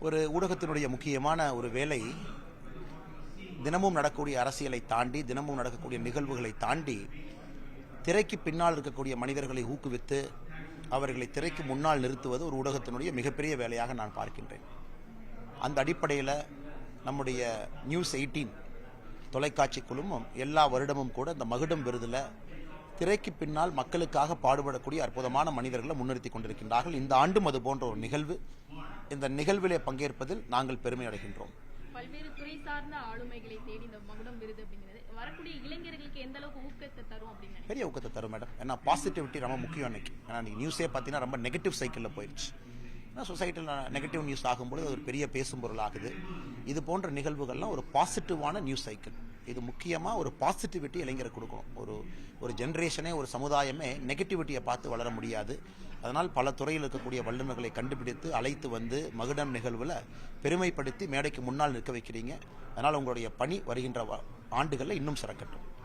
ஒரு ஊடகத்தினுடைய முக்கியமான ஒரு வேலை தினமும் நடக்கக்கூடிய அரசியலை தாண்டி தினமும் நடக்கக்கூடிய நிகழ்வுகளை தாண்டி திரைக்கு பின்னால் இருக்கக்கூடிய மனிதர்களை ஊக்குவித்து அவர்களை திரைக்கு முன்னால் நிறுத்துவது ஒரு ஊடகத்தினுடைய மிகப்பெரிய வேலையாக நான் பார்க்கின்றேன். அந்த அடிப்படையில் நம்முடைய நியூஸ் எயிட்டீன் தொலைக்காட்சி குழுமம் எல்லா வருடமும் கூட இந்த மகுடம் விருதில் திரைக்கு பின்னால் மக்களுக்காக பாடுபடக்கூடிய அற்புதமான மனிதர்களை முன்னிறுத்தி கொண்டிருக்கின்றார்கள். இந்த ஆண்டும் அது போன்ற ஒரு நிகழ்வு. இந்த நிகழ்விலே பங்கேற்பதில் நாங்கள் பெருமை அடைகின்றோம். பல்வேறு துறை சார்ந்த ஆளுமைகளை தேடி இந்த மகுடம் விருது அப்படிங்கிறது வரக்கூடிய இளைஞர்களுக்கு எந்த அளவுக்கு ஊக்கத்தை தரும் அப்படின்னு பெரிய ஊக்கத்தை தரும் மேடம். ஏன்னா பாசிட்டிவிட்டி ரொம்ப முக்கியம் இன்னைக்கு ஏன்னா நீங்கள் நியூஸே பார்த்தீங்கன்னா ரொம்ப நெகட்டிவ் சைக்கிளில் போயிடுச்சு ஏன்னா சொசைட்டியில் நெகட்டிவ் நியூஸ் ஆகும்பொழுது அது ஒரு பெரிய பேசும் பொருள் ஆகுது இது போன்ற நிகழ்வுகள்லாம் ஒரு பாசிட்டிவான நியூஸ் சைக்கிள் இது முக்கியமாக ஒரு பாசிட்டிவிட்டி இளைஞருக்கு கொடுக்கணும் ஒரு ஒரு ஜென்ரேஷனே ஒரு சமுதாயமே நெகட்டிவிட்டியை பார்த்து வளர முடியாது. அதனால் பல துறையில் இருக்கக்கூடிய வல்லுநர்களை கண்டுபிடித்து அழைத்து வந்து மகுடம் நிகழ்வில் பெருமைப்படுத்தி மேடைக்கு முன்னால் நிற்க வைக்கிறீங்க. அதனால் உங்களுடைய பணி வருகின்ற வ- ஆண்டுகளில் இன்னும் சிறக்கட்டும்.